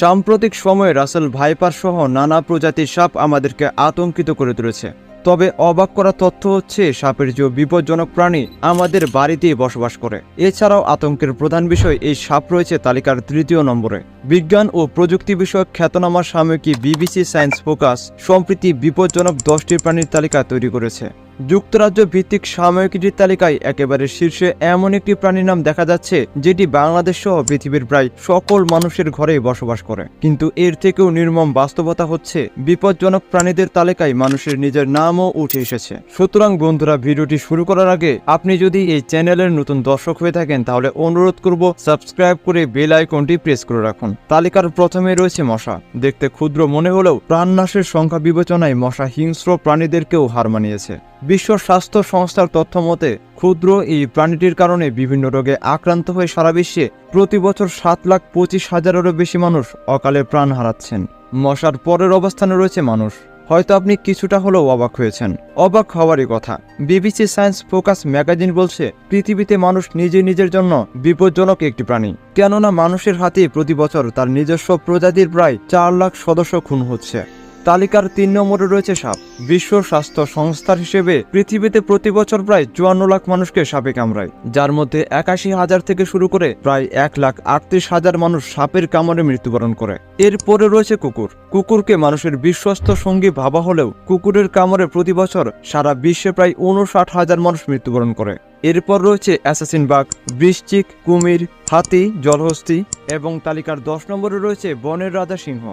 সাম্প্রতিক সময়ে Russell viper সহ নানা প্রজাতির সাপ আমাদেরকে আতঙ্কিত করে তুলেছে। তবে অবাক করা তথ্য হচ্ছে, সাপের যে বিপজ্জনক প্রাণী আমাদের বাড়িতেই বসবাস করে। এছাড়াও আতঙ্কের প্রধান বিষয় এই সাপ রয়েছে তালিকার তৃতীয় নম্বরে। বিজ্ঞান ও প্রযুক্তি বিষয়ক খ্যাতনামা সাময়িকী বিবিসি সায়েন্স ফোকাস সম্প্রতি বিপজ্জনক দশটি প্রাণীর তালিকা তৈরি করেছে। যুক্তরাজ্য ভিত্তিক সাময়িকীটির তালিকায় একেবারে শীর্ষে এমন একটি প্রাণীর নাম দেখা যাচ্ছে, যেটি বাংলাদেশ সহ পৃথিবীর প্রায় সকল মানুষের ঘরেই বসবাস করে। কিন্তু এর থেকেও নির্মম বাস্তবতা হচ্ছে, বিপজ্জনক প্রাণীদের তালিকায় মানুষের নিজের নামও উঠে এসেছে। সুতরাং বন্ধুরা, ভিডিওটি শুরু করার আগে আপনি যদি এই চ্যানেলের নতুন দর্শক হয়ে থাকেন, তাহলে অনুরোধ করব সাবস্ক্রাইব করে বেল আইকনটি প্রেস করে রাখুন। তালিকার প্রথমে রয়েছে মশা। দেখতে ক্ষুদ্র মনে হলেও প্রাণনাশের সংখ্যা বিবেচনায় মশা হিংস্র প্রাণীদেরকেও হার মানিয়েছে। বিশ্ব স্বাস্থ্য সংস্থার তথ্য মতে, ক্ষুদ্র এই প্রাণীটির কারণে বিভিন্ন রোগে আক্রান্ত হয়ে সারা বিশ্বে প্রতি বছর সাত লাখ পঁচিশ হাজারেরও বেশি মানুষ অকালে প্রাণ হারাচ্ছেন। মশার পরের অবস্থানে রয়েছে মানুষ। হয়তো আপনি কিছুটা হলেও অবাক হয়েছেন। অবাক হওয়ারই কথা। বিবিসি সায়েন্স ফোকাস ম্যাগাজিন বলছে, পৃথিবীতে মানুষ নিজে নিজের জন্য বিপজ্জনক একটি প্রাণী। কেননা মানুষের হাতে প্রতি বছর তার নিজস্ব প্রজাতির প্রায় চার লাখ সদস্য খুন হচ্ছে। তালিকার তিন নম্বরে রয়েছে সাপ। বিশ্ব স্বাস্থ্য সংস্থার হিসেবে পৃথিবীতে প্রতি বছর প্রায় চুয়ান্ন লাখ মানুষকে সাপে কামড়ায়, যার মধ্যে একাশি হাজার থেকে শুরু করে প্রায় এক লাখ আটত্রিশ হাজার মানুষ সাপের কামড়ে মৃত্যুবরণ করে। এরপরে রয়েছে কুকুর। কুকুরকে মানুষের বিশ্বস্ত সঙ্গী ভাবা হলেও কুকুরের কামড়ে প্রতি বছর সারা বিশ্বে প্রায় উনষাট হাজার মানুষ মৃত্যুবরণ করে। এরপর রয়েছে অ্যাসাসিন বাঘ, বৃশ্চিক, কুমির, হাতি, জলহস্তি এবং তালিকার দশ নম্বরে রয়েছে বনের রাজা সিংহ।